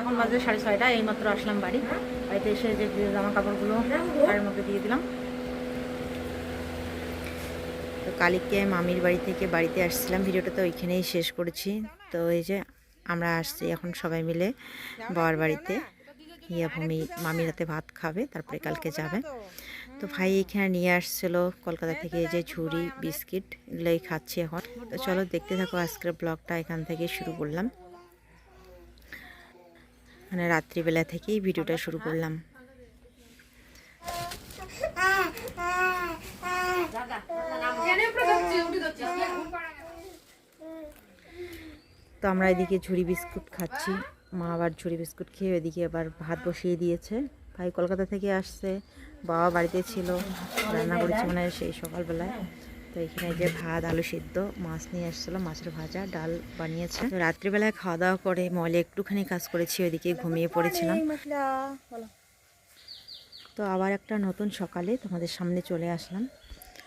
এখন বাজে সাড়ে ছয়টা, এইমাত্র আসলাম বাড়ি। বাড়িতে এসে যে জামা কাপড়গুলো গাড়ির মধ্যে দিয়ে দিলাম। তো কালিকে মামির বাড়ি থেকে বাড়িতে আসছিলাম, ভিডিওটা তো ওইখানেই শেষ করেছি। তো এই যে আমরা আসছি এখন সবাই মিলে বাবার বাড়িতে। ইয়া ভূমি মামির হাতে ভাত খাবে, তারপরে কালকে যাবে। তো ভাই এখানে নিয়ে আসছিল কলকাতা থেকে যে ঝুড়ি, বিস্কিট, এগুলোই খাচ্ছি এখন। তো চলো দেখতে থাকো আজকের ব্লগটা, এখান থেকে শুরু করলাম। মানে রাত্রিবেলা থেকেই ভিডিওটা শুরু করলাম। তো আমরা এদিকে ঝুড়ি বিস্কুট খাচ্ছি। মা আবার ঝুড়ি বিস্কুট খেয়ে এদিকে আবার ভাত বসিয়ে দিয়েছে। ভাই কলকাতা থেকে আসছে, বাবা বাড়িতে ছিল, রান্না করেছে মানে সেই সকালবেলায়। তো এখানে যে ভাত আলু সিদ্ধ মাছ নিয়ে আসছিল মাছের ভাজা ডাল বানিয়েছে। তো রাত্রিবেলায় খাওয়া দাওয়া করে মলে একটুখানি কাজ করেছি ওইদিকে ঘুমিয়ে পড়েছিলাম। তো আবার একটা নতুন সকালে তোমাদের সামনে চলে আসলাম।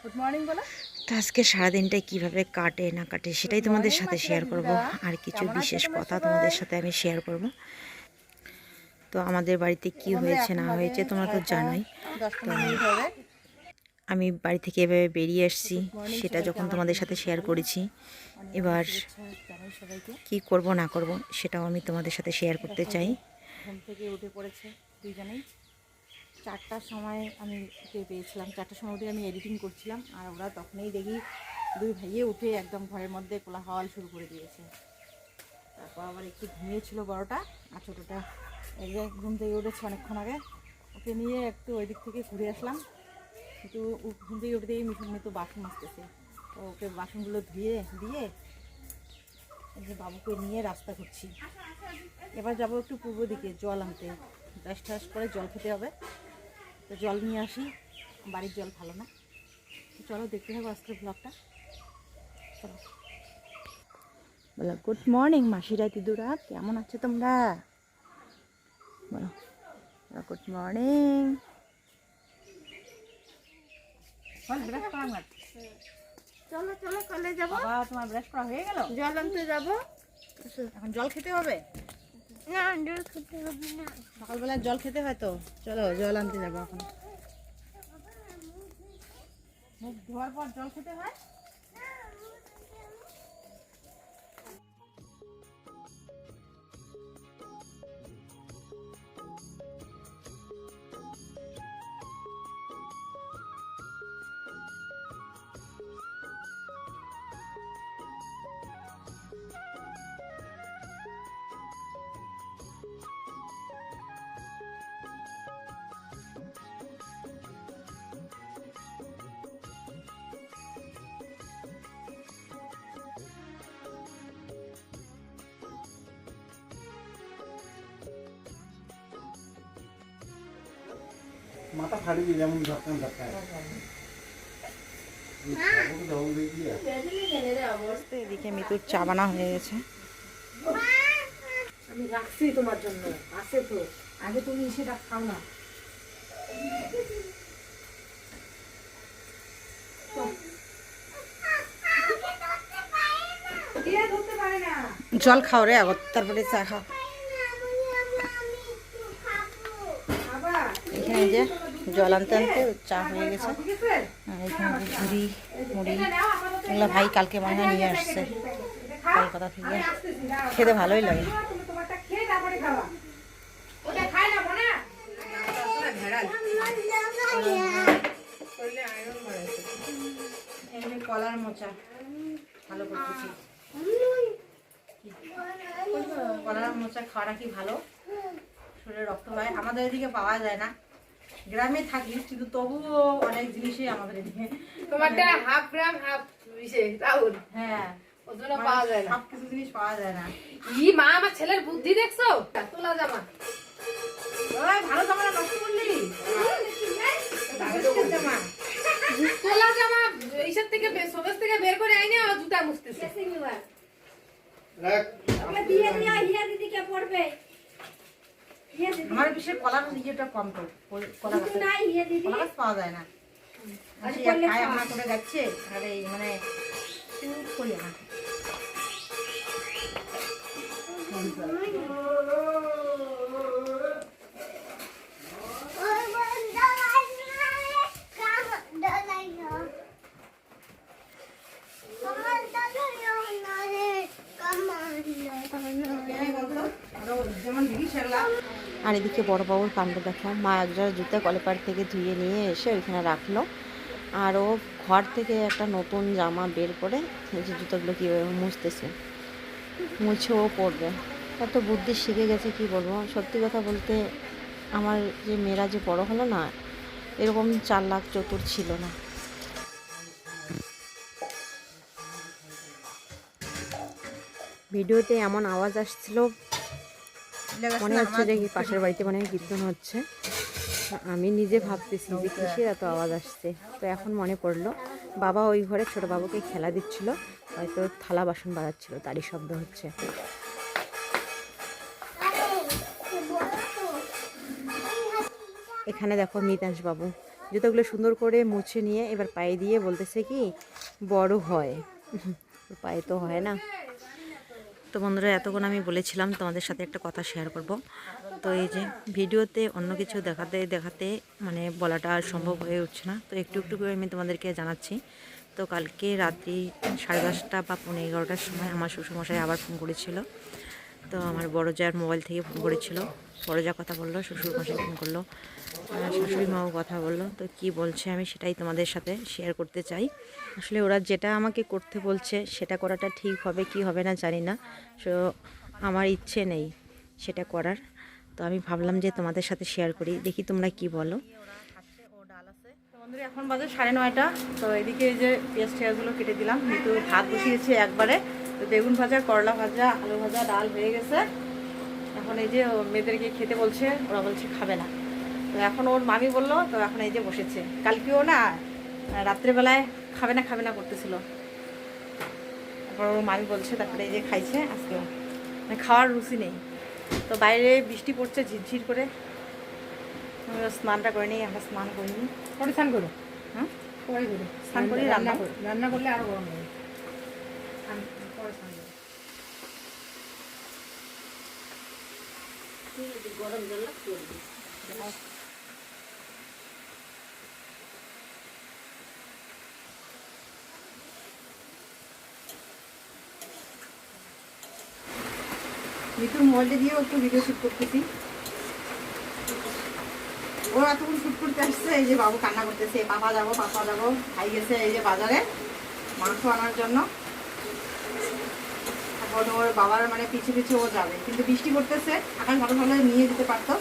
গুড মর্নিং বলো। তো আজকে সারাদিনটা কীভাবে কাটে না কাটে সেটাই তোমাদের সাথে শেয়ার করব। আর কিছু বিশেষ কথা তোমাদের সাথে আমি শেয়ার করব। তো আমাদের বাড়িতে কি হয়েছে না হয়েছে তোমরা তো জানোই দশ পনেরো মিনিট হবে আমি বাড়ি থেকে এভাবে বেরিয়ে আসছি সেটা যখন তোমাদের সাথে শেয়ার করেছি। এবার কি করব না করব সেটাও আমি তোমাদের সাথে শেয়ার করতে চাই। ঘুম থেকে উঠে পড়েছে দুইজনেই। চারটার সময় আমি উঠে পেয়েছিলাম। চারটার সময় উঠে আমি এডিটিং করছিলাম আর ওরা তখনই দেখি দুই ভাইয়ে উঠে একদম ঘরের মধ্যে কোলাহল শুরু করে দিয়েছে। তারপর আবার একটু ঘুমিয়েছিল বড়টা আর ছোটোটা এই যে ঘুম থেকে উঠেছে অনেকক্ষণ আগে। ওকে নিয়ে একটু ওই দিক থেকে ঘুরে আসলাম। কিন্তু ঘুম থেকে উঠে দেখি মিঠুন তো বাসন মাজতেছে। তো ওকে বাসনগুলো ধুয়ে, দিয়ে যে বাবুকে নিয়ে রাস্তা করছি এবার যাব একটু পূর্ব দিকে, জল আনতে। ব্রাশ ট্রাশ করে জল খেতে হবে। তো জল নিয়ে আসি। বাড়ির জল ভালো না। তো চলো দেখতে হবে আজকের ব্লগটা চলো। বলো, গুড মর্নিং মাসিরা দিদুরা, কেমন আছো তোমরা? বলো, গুড মর্নিং। ব্রাশ করা আমার। চলো চলো কলে যাব। বাবা তোমার ব্রাশ করা হয়ে গেল? জল আনতে যাব। এখন জল খেতে হবে? না জল খেতে হবে না। সকালবেলা জল খেতে হয় তো। চলো জল আনতে যাব এখন। মুখ ধোয়ার পর জল খেতে হয়? মাথা ফাটিয়ে যেমন ঝটকান ঝটকায় দিয়ে দিয়ে তো এদিকে মিতুর চা বানা হয়ে গেছে। আমি রাখছি তোমার জন্য আছে তো। আগে তুমি সেটা খাও না। জল খাও রে আগত তারপরে চা খাও। এখানে যে জল আনতে আনতে চা হয়ে গেছে। এখানে ঝুড়ি, মুড়ি, এগুলো ভাই কালকে মনে হয় নিয়ে আসছে। কলকাতা থেকে। খেতে ভালোই লাগে। কলার মোচা। ভালো কলার মোচা খাওয়াটা কি ভালো? শরীরে রক্ত হয়। আমাদের এদিকে পাওয়া যায় না। গ্রামে থাকি কিন্তু তবুও অনেক জিনিসই আমাদের এদিকে তোমারটা হাফ গ্রাম হাফ ইসে রাহুল। হ্যাঁ। পাওয়া যায় না। সব কিছু জিনিস পাওয়া যায় না। ই মা আমার ছেলের বুদ্ধি দেখছ? তোলা জামা। ভালো জামাটা নষ্ট করলি? জামা তোলা জামা এইসব থেকে থেকে বের করে আইনে ও জুতা মুছতেছে। রাখ বিয়ে দিয়ে দিদি পড়বে? আমার বিশেষ কলার ইয়েটা কম তো কলা গাছ নাই দিদি কলা গাছ পাওয়া যায় না। এক খায় আমার করে যাচ্ছে আর এই মানে করি না যেমন দেখি সেগুলা আর এদিকে বড় বাবুর কাণ্ড দেখো। মা একজোড়া জুতা কলেপার থেকে ধুয়ে নিয়ে এসে ওইখানে রাখল। আর ও ঘর থেকে একটা নতুন জামা বের করে এই যে জুতোগুলো কীভাবে মুছতেছে, মুছে ও পরবে। এত বুদ্ধি শিখে গেছে, কি বলব? সত্যি কথা বলতে আমার যে মেয়েরা যে বড় হলো না, এরকম চার লাখ চতুর ছিল না। ভিডিওতে এমন আওয়াজ আসছিল মনে হচ্ছে যে পাশের বাড়িতে মনে কীর্তন হচ্ছে। আমি নিজে ভাবতেছি যে কিসের এত আওয়াজ আসছে। তো এখন মনে পড়ল বাবা ওই ঘরে ছোট বাবুকে খেলা দিচ্ছিল হয়তো থালা বাসন বাজাচ্ছিল তারই শব্দ হচ্ছে। এখানে দেখো মিতাংশ বাবু জুতোগুলো সুন্দর করে মুছে নিয়ে এবার পায়ে দিয়ে বলতেছে কি বড় হয়। পায়ে তো হয় না। তো বন্ধুরা, এতক্ষণ আমি বলেছিলাম তোমাদের সাথে একটা কথা শেয়ার করব। তো এই যে ভিডিওতে অন্য কিছু দেখাতে দেখাতে মানে বলাটা সম্ভব হয়ে উঠছে না। তো একটু একটু করে আমি তোমাদেরকে জানাচ্ছি। তো কালকে রাত্রি সাড়ে দশটা বা পনেরো এগারোটার সময় আমার শ্বশুরমশাই আবার ফোন করেছিল। তো আমার বড় জার মোবাইল থেকে ফোন করেছিল। বড় যা কথা বলল, শ্বশুর মশাই ফোন করল। শাশুড়ি মাও কথা বলল। তো কি বলছে আমি সেটাই তোমাদের সাথে শেয়ার করতে চাই। আসলে ওরা যেটা আমাকে করতে বলছে, সেটা করাটা ঠিক হবে কি হবে না জানি না। সো, আমার ইচ্ছে নেই সেটা করার। তো আমি ভাবলাম যে তোমাদের সাথে শেয়ার করি, দেখি তোমরা কি বলো। এখন বাজে সাড়ে নয়টা। তো এদিকে এই যে পেঁয়াজ টেয়াজগুলো কেটে দিলাম। কিন্তু ভাত বসিয়েছি একবারে। বেগুন ভাজা করলা ভাজা আলু ভাজা ডাল হয়ে গেছে। এখন এই যে মেয়েদেরকে খেতে বলছে ওরা বলছে খাবে না। তো এখন ওর মামি বলল তো এখন এই যে বসেছে। কালকেও না রাত্রেবেলায় খাবে না খাবে না করতেছিল। তারপর ওর মামি বলছে তারপরে এই যে খাইছে আজকেও মানে খাওয়ার রুচি নেই। তো বাইরে বৃষ্টি পড়ছে ঝিরঝির করে। স্নানটা করে নিই আমরা স্নান করিনি পরে স্নান করো। হ্যাঁ? পরে করো। স্নান করি রান্না রান্না করো। রান্না করলে আরও গরম হবে পরে করো মিতুর মোবাইলটা দিয়েও একটু ভিডিও শ্যুট করতেছি। ও এতক্ষণ শ্যুট করতে আসছে এই যে বাবু কান্না করতেছে পাপা যাব পাপা যাব। খাই গেছে এই যে বাজারে মাংস আনার জন্য। এখন ওর বাবার মানে পিছু পিছু ও যাবে। কিন্তু বৃষ্টি পড়তেছে, আকাশ ভালো ভালো নিয়ে যেতে পারতো।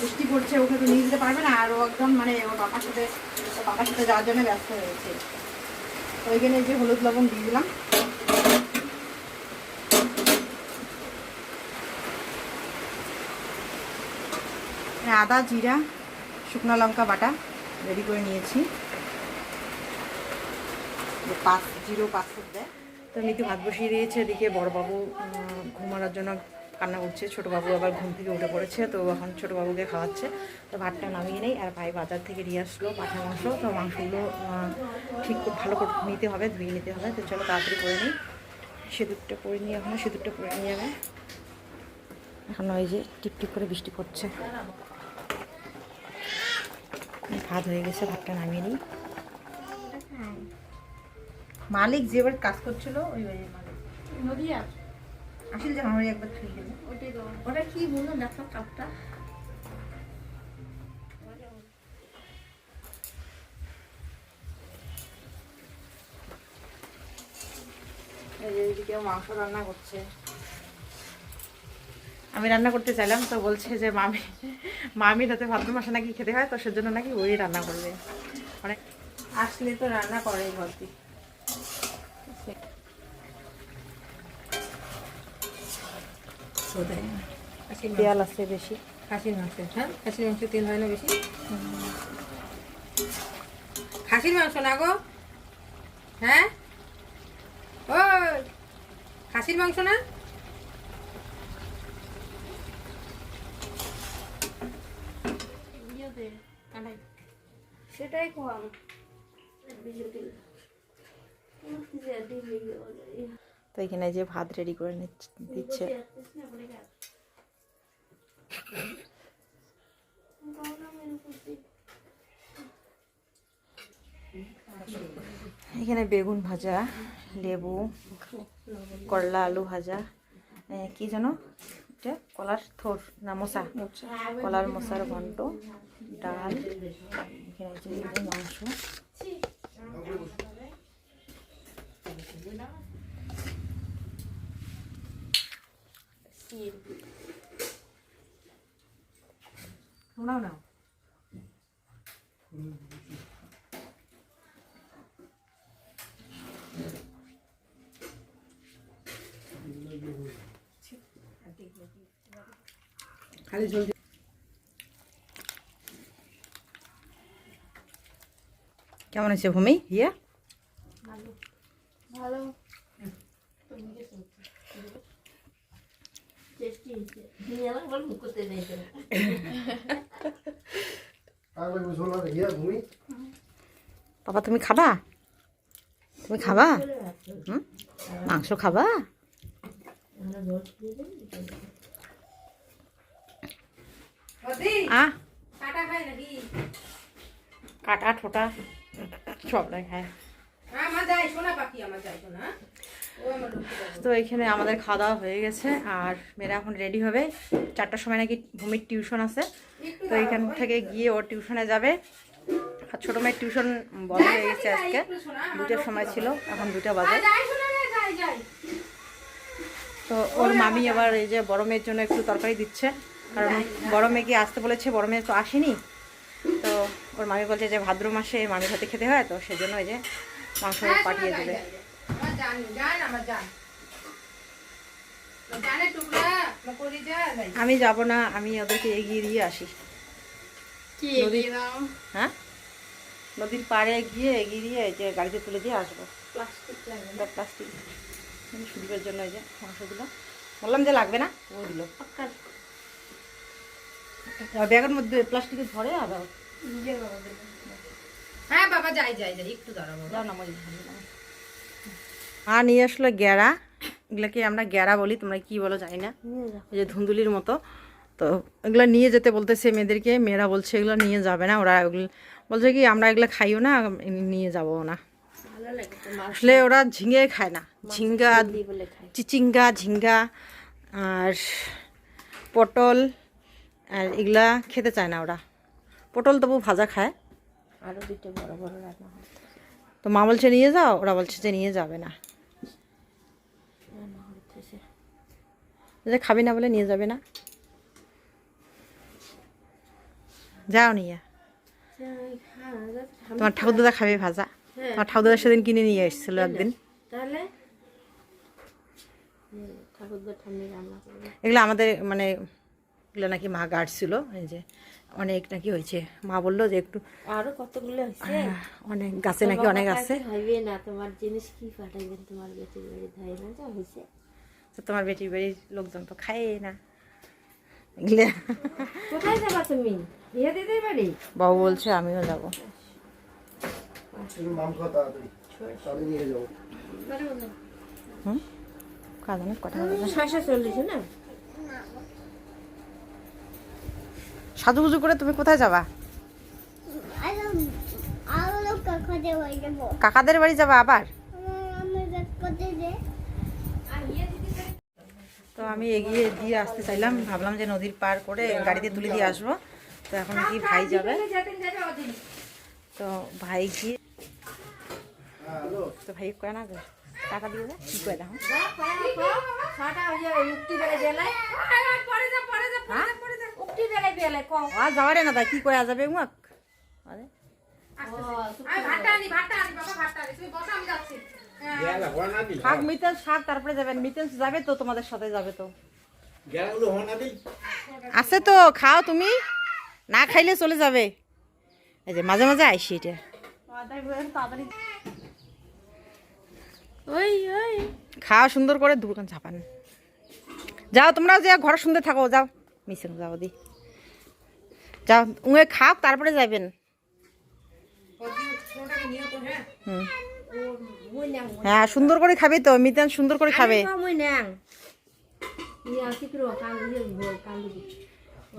বৃষ্টি পড়ছে, ওকে তো নিয়ে যেতে পারবে না, আর ও একদম মানে ওর বাবার সাথে বাবার সাথে যাওয়ার জন্য ব্যস্ত হয়েছে ওইখানে যে হলুদ লবণ দিয়ে দিলাম। আদা, জিরা, শুকনো লঙ্কা বাটা রেডি করে নিয়েছি। পাঁচ, জিরো পাঁচ দেয়। তো মিতু ভাত বসিয়ে দিয়েছে, এদিকে বড়বাবু ঘুমানোর জন্য কান্না করছে। ছোটোবাবু আবার ঘুম থেকে উঠে পড়েছে, তো এখন ছোটোবাবুকে খাওয়াচ্ছে। তো ভাতটা নামিয়ে নেই, আর ভাই বাজার থেকে নিয়ে আসলো পাঠা মাংস। তো মাংসগুলো ঠিক ভালো করে নিতে হবে, ধুয়ে নিতে হবে। তো চলো তাড়াতাড়ি করে নিই। সিঁদুরটা পরে নিয়ে এখন, সিঁদুরটা পরে নিয়ে যাবে এখন ওই যে টিপ টিপ করে বৃষ্টি পড়ছে। ভাত হয়ে গেছে, ভাতটা নামিয়ে নিই। মালিক যে কাজ করছিল ওই বাড়ির মালিক। নদিয়া? আসলে যে আমার একবার থুই গেল। ওটা কি বলল? দেখো কাপটা। এইদিকে মাংস রান্না করছে। আমি রান্না করতে চাইলাম তো বলছে যে মামি মামির হাতে ভাদ্র মাসে নাকি খেতে হয় তো সেজন্য নাকি ওই রান্না করবে। অনেক আসলে তো রান্না করে ভর্তি কোথায় খাসির মাংস। দেয়াল আছে বেশি। খাসির মাংস হ্যাঁ? খাসির মাংস তেল হয় না বেশি? খাসির মাংস না গো। হ্যাঁ? ও খাসির মাংস না? কানাই সেটাই কম। তো এখানে যে ভাত রেডি করে নিচ্ছে দিচ্ছে। এখানে বেগুন ভাজা, লেবু, করলা, আলু ভাজা কি এটা কলার থোর, না, মশা। কলার মশার ঘন্ট, ডাল, এখানে আছে এই যে মাংস নাও নাও খালি ঝোল কেমন আছে ভূমি ইয়া ভালো টেস্টি দিয়ে আমার বল মুখ করতে নেই তো আর লাগবে শোনা ইয়া ঘুমি বাবা তুমি খাবা? তুমি খাবা? হুম? মাংস খাবা? আ? কাটা ঠোঁটা সবটাই খায়। হ্যাঁ। তো এখানে আমাদের খাওয়া দাওয়া হয়ে গেছে আর মেয়েরা এখন রেডি হবে। চারটার সময় নাকি ভূমির টিউশন আছে। তো এখান থেকে গিয়ে ওর টিউশনে যাবে। আর ছোটো মেয়ের টিউশন বন্ধ হয়ে গেছে আজকে। দুটোর সময় ছিল এখন দুটো বাজে। তো ওর মামি আবার এই যে বড় মেয়ের জন্য একটু তরকারি দিচ্ছে। কারণ বড় মেয়ে মেয়েকে আসতে বলেছে বড় মেয়ে তো আসেনি। তো ওর মামি বলছে যে ভাদ্র মাসে মামি হাতে খেতে হয় তো সেজন্য ওই যে মাংস পাঠিয়ে দেবে। আমি যাব না আমি ওদেরকে এগিয়ে দিয়ে আসি। কি হ্যাঁ? নদীর পাড়ে গিয়ে এগিয়ে দিয়ে যে গাড়িতে তুলে দিয়ে আসব। প্লাস্টিক লাগে এটা প্লাস্টিক। সুদীপের জন্য এই যে মাংস দিল বললাম যে লাগবে না ও দিল। ব্যাগের মধ্যে প্লাস্টিকের ভরে আর হ্যাঁ বাবা যাই যাই যাই একটু দাঁড়াবো যাও না মজা আর নিয়ে আসলো গ্যারা। এগুলোকে আমরা গ্যারা বলি তোমরা কি বলো জানি না। এই যে ধুন্দুলির মতো। তো এগুলো নিয়ে যেতে বলতেছে মেয়েদেরকে মেয়েরা বলছে এগুলো নিয়ে যাবে না ওরা ওগুলো বলছে কি আমরা এগুলো খাইও না নিয়ে যাব না। আসলে ওরা ঝিঙে খায় না। ঝিঙ্গা চিচিঙ্গা ঝিঙ্গা আর পটল আর এগুলা খেতে চায় না ওরা। পটল তবু ভাজা খায়। আরও দুটো বড় বড় রান্না তো মা বলছে নিয়ে যাও। ওরা বলছে যে নিয়ে যাবে না। যে খাবি না বলে নিয়ে যাবে না। যাও নিয়ে। তোমার ঠাকুর দাদা খাবে ভাজা। তোমার ঠাকুর দাদা সেদিন কিনে নিয়ে এসেছিল একদিন। তাহলে? এগুলো আমাদের মানে এগুলো নাকি মা গাড়ছিল এই যে অনেক নাকি হয়েছে। মা বলল যে একটু আরও কতগুলো হয়েছে? অনেক গাছে নাকি অনেক আছে। না তোমার জিনিস কি পাঠাইবেন? তোমার বেটির বাড়ি ধাই না যা হয়েছে। তো তোমার বেটি বাড়ির লোকজন তো খায় না। এগুলো কোথায় যাবা তুমি? বাবু বলছে আমিও যাব। হুম? কাজ অনেক কথা বলবে না? সাজুগুজু করে তুমি কোথায় যাবা? কাকাদের বাড়ি যাবা আবার? তো আমি এগিয়ে দিয়ে আসতে চাইলাম। ভাবলাম যে নদীর পার করে গাড়িতে তুলে দিয়ে আসব। তো এখন কি ভাই যাবে? তো ভাই গিয়ে তো ভাই কয় না গো? টাকা দিয়ে দে কি কয় দেখো। হ্যাঁ? যাওয়ারে না তাই কি কয়া যাবে উমাক? আরে। হ্যাঁ। শাক মিতেন শাক তারপরে যাবেন মিতেন যাবে তো তোমাদের সাথে যাবে তো। আছে তো খাও তুমি। না খাইলে চলে যাবে। এই যে মাঝে মাঝে আইসি এটা। খাওয়া সুন্দর করে দোকান চাপান যাও তোমরাও যে ঘরে সুন্দর থাকো যাও। মিশন যাও দি। যাও উয়ে খাও তারপরে যাবেন হ্যাঁ সুন্দর করে খাবে তো মিতান সুন্দর করে খাবে।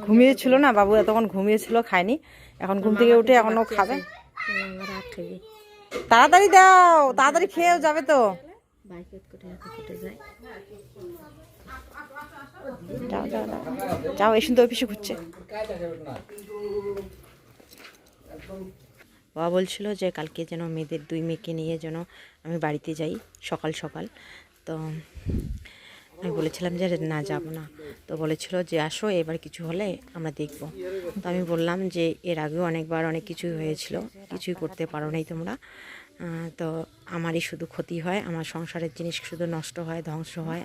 ঘুমিয়েছিল না, বাবু এতক্ষণ ঘুমিয়েছিল, খায়নি। এখন ঘুম থেকে উঠে এখনও খাবে। তাড়াতাড়ি দাও, তাড়াতাড়ি খেয়েও যাবে তো। যাও যাও যাও। এসে তো অফিসে ঘুরছে। বাবা বলছিল যে কালকে যেন মেয়েদের, দুই মেয়েকে নিয়ে যেন আমি বাড়িতে যাই সকাল সকাল। তো আমি বলেছিলাম যে না, যাব না। তো বলেছিল যে, আসো, এবার কিছু হলে আমরা দেখব। তো আমি বললাম যে, এর আগেও অনেকবার অনেক কিছুই হয়েছিল। কিছুই করতে পারো নাই তোমরা। তো আমারই শুধু ক্ষতি হয়। আমার সংসারের জিনিস শুধু নষ্ট হয়, ধ্বংস হয়।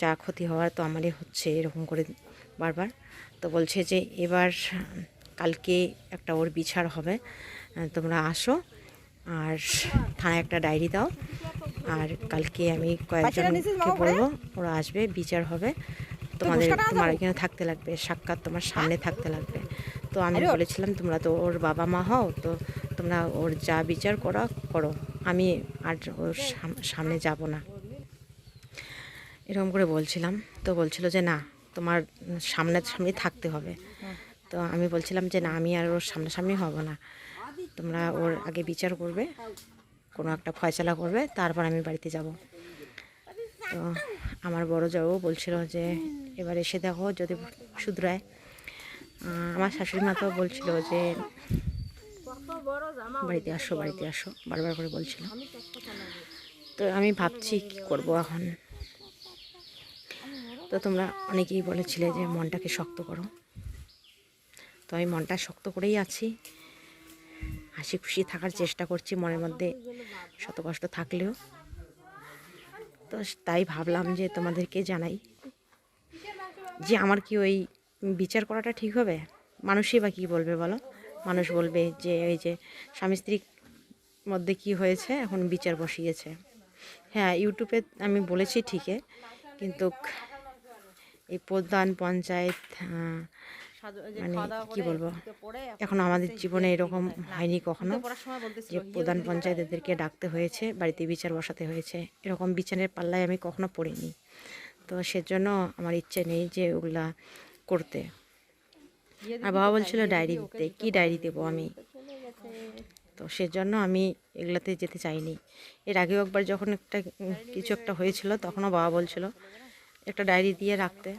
যা ক্ষতি হওয়ার তো আমারই হচ্ছে, এরকম করে বারবার। তো বলছে যে, এবার কালকে একটা ওর বিচার হবে। তোমরা আসো, আর থানায় একটা ডায়েরি দাও। আর কালকে আমি কয়েকজনকে বলব ওরা আসবে বিচার হবে। তোমাদের তোমার এখানে থাকতে লাগবে সাক্ষাৎ তোমার সামনে থাকতে লাগবে। তো আমি বলেছিলাম তোমরা তো ওর বাবা মা হও তো তোমরা ওর যা বিচার করা করো। আমি আর ওর সাম- সামনে যাব না। এরকম করে বলছিলাম। তো বলছিল যে না তোমার সামনে সামনে থাকতে হবে। তো আমি বলছিলাম যে না আমি আর ওর সামনাসামনি হব না। তোমরা ওর আগে বিচার করবে। কোনো একটা ফয়সলা করবে, তারপর আমি বাড়িতে যাব। তো আমার বড় যাও বলছিল যে, এবার এসে দেখো যদি শুধরায়। আমার শাশুড়ি মা তো বলছিল যে, বাড়িতে আসো বাড়িতে আসো। বারবার করে বলছিল। তো আমি ভাবছি কি করব এখন? তো তোমরা অনেকেই বলেছিলে যে মনটাকে শক্ত করো। তো আমি মনটা শক্ত করেই আছি। হাসি খুশি থাকার চেষ্টা করছি মনের মধ্যে শত কষ্ট থাকলেও। তো তাই ভাবলাম যে তোমাদেরকে জানাই যে আমার কি ওই বিচার করাটা ঠিক হবে? মানুষই বা কী বলবে বলো? মানুষ বলবে যে ওই যে স্বামী স্ত্রীর মধ্যে কি হয়েছে? এখন বিচার বসিয়েছে। হ্যাঁ ইউটিউবে আমি বলেছি ঠিকই, কিন্তু এই প্রধান পঞ্চায়েত আহ, মানে কি বলব? এখন আমাদের জীবনে এরকম হয়নি কখনো যে প্রধান পঞ্চায়েত এদেরকে ডাকতে হয়েছে বাড়িতে বিচার বসাতে হয়েছে। এরকম বিচারের পাল্লায় আমি কখনো পড়িনি। তো সেজন্য আমার ইচ্ছে নেই যে ওগুলা করতে। আর বাবা বলছিল ডায়েরি দিতে। কি ডায়েরি দেবো আমি? তো সেজন্য আমি এগুলাতে যেতে চাইনি। এর আগেও একবার যখন একটা কিছু একটা হয়েছিল তখনও বাবা বলছিল একটা ডায়েরি দিয়ে রাখতে।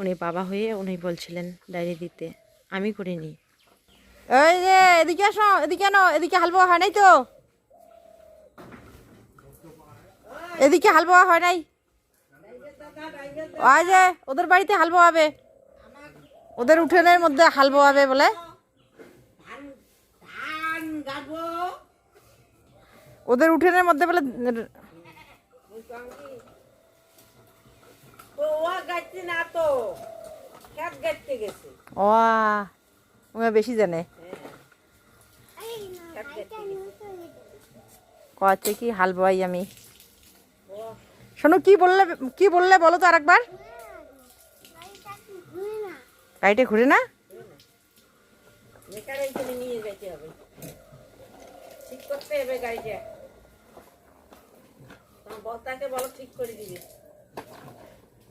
উনি বাবা হয়ে উনি বলছিলেন, ডায়েরি দিতে। আমি করিনি এই যে, এদিকে আসো, এদিকে আনো, এদিকে হালুয়া হয় নাই তো? এদিকে হালুয়া হয় নাই? ওই যে, ওদের বাড়িতে হালুয়া হবে ওদের উঠোনের মধ্যে হালুয়া হবে বলে। ওদের উঠোনের মধ্যে বলে বেশি জানে। কচ্ছে কি হাল বয় আমি। শোনো কি বললে কি বললে বলো তো আরেকবার। গাড়িটা ঘুরে না? ঠিক করতে হবে গাড়িটা। বস্তাকে বলো ঠিক করে দিবি।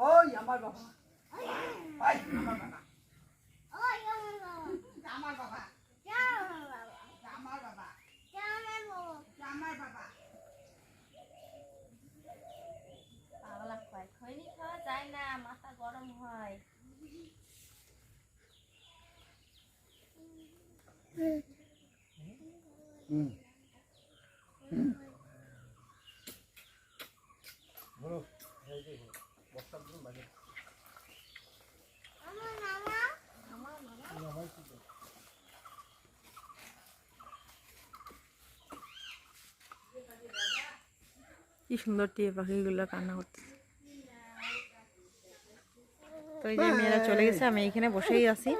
ওই আমার বাবা। ওই আমার বাবা। আমার বাবা। আমার বাবা। আমার বাবা। পাগলা হয় খৈনি খাওয়া যায় না মাথা গরম হয়। কি সুন্দর টিয়ে পাখিগুলো কান্না করতে তো এই যে মেয়েরা চলে গেছে, আমি এখানে বসেই আছি।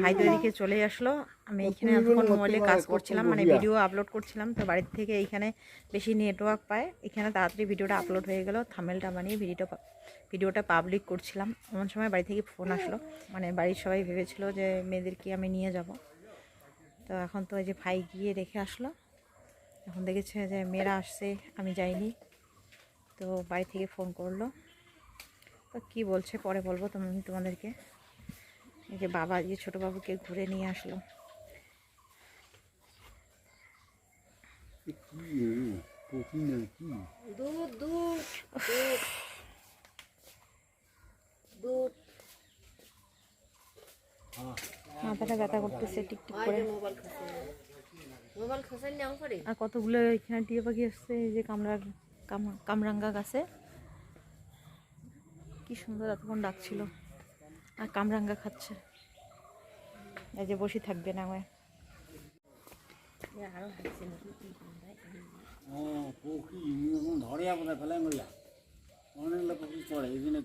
ভাই এদিকে চলে আসলো। আমি এইখানে এতক্ষণ মোবাইলে কাজ করছিলাম মানে ভিডিও আপলোড করছিলাম। তো বাড়ির থেকে এইখানে বেশি নেটওয়ার্ক পায়। এখানে তাড়াতাড়ি ভিডিওটা আপলোড হয়ে গেল থামেলটা বানিয়ে ভিডিওটা ভিডিওটা পাবলিক করছিলাম। এমন সময় বাড়ি থেকে ফোন আসলো। মানে বাড়ির সবাই ভেবেছিল যে মেয়েদেরকে আমি নিয়ে যাব। তো এখন তো ওই যে ভাই গিয়ে রেখে আসলো। এখন দেখেছে যে মেয়েরা আসছে আমি যাইনি। তো বাড়ি থেকে ফোন করল। তো কী বলছে পরে বলব তুমি তোমাদেরকে। এই যে বাবা যে ছোটো বাবুকে ঘুরে নিয়ে আসলো। দুধ দুধ দুধ। দুধ। মাথাটা ব্যথা করতেছে টিকটিক করে। আর কতগুলো এখানে টিয়া পাখি আসছে এই যে কামরা কাম- কামরাঙ্গা গাছে। কি সুন্দর এতক্ষণ ডাকছিল। আর কামরাঙ্গা খাচ্ছে। এই যে বসে থাকবে না আমায়। আরও হাসছে নাকি ও পক্ষী ধরে আপনার ফেলাই মরিয়া অনেক লোক চড়ে এই জন্য